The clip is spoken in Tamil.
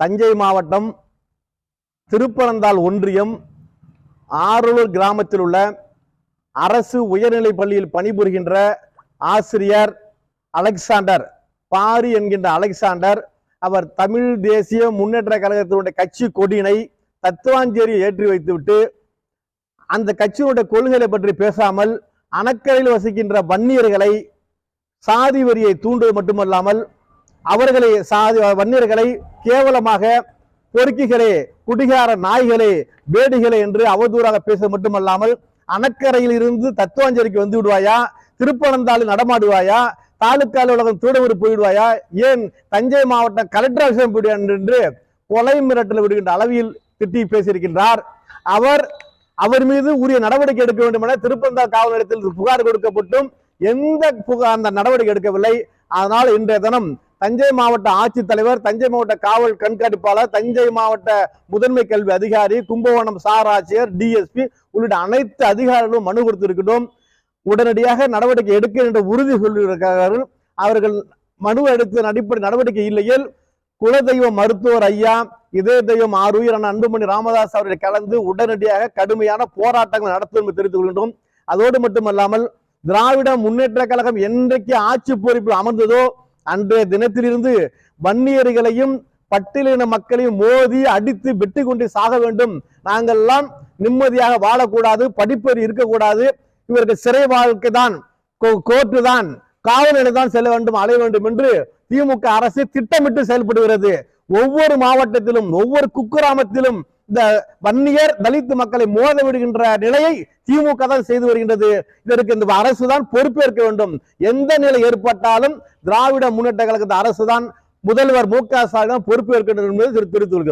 தஞ்சை மாவட்டம் திருப்பனந்தாள் ஒன்றியம் ஆரூர் கிராமத்தில் உள்ள அரசு உயர்நிலைப் பள்ளியில் பணிபுரிகின்ற ஆசிரியர் அலெக்சாண்டர் பாரி என்கின்ற அலெக்சாண்டர். அவர் தமிழ் தேசிய முன்னேற்ற கழகத்தினுடைய கட்சி கொடியினை தத்துவாஞ்சேரியை ஏற்றி வைத்துவிட்டு அந்த கட்சியினுடைய கொள்கைகளை பற்றி பேசாமல் அணக்கரையில் வசிக்கின்ற வன்னியர்களை சாதி வரியை தூண்டுவது மட்டுமல்லாமல் அவர்களை சாதி வன்னியர்களை கேவலமாக பொறுக்கிகளே குடிகார நாய்களே வேடிகளே என்று அவதூறாக பேச மட்டுமல்லாமல் அணக்கரையில் இருந்து தத்துவாஞ்சேரிக்கு வந்து விடுவாயா? திருப்பனந்தாளில் நடமாடுவாயா? தாலுக்கா அலுவலகம் தூடவூர் போயிடுவாயா? ஏன் தஞ்சை மாவட்டம் கலெக்டர் ஆஃபீஸும் போயிடுவான் என்று கொலை மிரட்டல் விடுகின்ற அளவில் திட்டி பேசியிருக்கின்றார். அவர் அவர் மீது உரிய நடவடிக்கை எடுக்க வேண்டும் என திருப்பந்தா காவல் நிலையத்தில் புகார் கொடுக்கப்பட்டும் எந்த புகார் அந்த நடவடிக்கை எடுக்கவில்லை. அதனால் இன்றைய தினம் தஞ்சை மாவட்ட ஆட்சித்தலைவர் தஞ்சை மாவட்ட காவல் கண்காணிப்பாளர் தஞ்சை மாவட்ட முதன்மை கல்வி அதிகாரி கும்பகோணம் சார் ஆட்சியர் டிஎஸ்பி உள்ளிட்ட அனைத்து அதிகாரிகளும் மனு கொடுத்திருக்கட்டும் உடனடியாக நடவடிக்கை எடுக்க என்ற உறுதி சொல்லியிருக்கிறார்கள். அவர்கள் மனு எடுத்த அடிப்படை நடவடிக்கை இல்லையில் குலதெய்வ மருத்துவர் ஐயா இதய தெய்வம் ஆறுயிர் அண்ணா அன்புமணி ராமதாஸ் அவர்களை கலந்து உடனடியாக கடுமையான போராட்டங்கள் நடத்தும் என்று தெரிவித்துக் கொள்கின்றோம். அதோடு மட்டுமல்லாமல் திராவிட முன்னேற்ற கழகம் என்றைக்கு ஆட்சி பொறுப்பில் அமர்ந்ததோ அன்றைய தினத்திலிருந்து வன்னியர்களையும் பட்டியலின மக்களையும் மோதி அடித்து வெட்டி கொண்டு சாக வேண்டும். நாங்கள் எல்லாம் நிம்மதியாக வாழக்கூடாது படிப்பறி இருக்கக்கூடாது. இவருக்கு சிறை வாழ்க்கை தான் கோர்ட்டு தான் காவல் தான் செல்ல வேண்டும் அலைய வேண்டும் என்று திமுக அரசு திட்டமிட்டு செயல்படுகிறது. ஒவ்வொரு மாவட்டத்திலும் ஒவ்வொரு குக்கிராமத்திலும் இந்த வன்னியர் தலித் மக்களை மோத விடுகின்ற நிலையை திமுக தான் செய்து வருகின்றது. இதற்கு இந்த அரசு தான் பொறுப்பேற்க வேண்டும். எந்த நிலை ஏற்பட்டாலும் திராவிட முன்னேற்ற கழகத்தை அரசு தான் முதல்வர் மு க ஸ்டாலின் தான் பொறுப்பேற்க வேண்டும் என்பதை தெரிவித்துக் கொள்கிறோம்.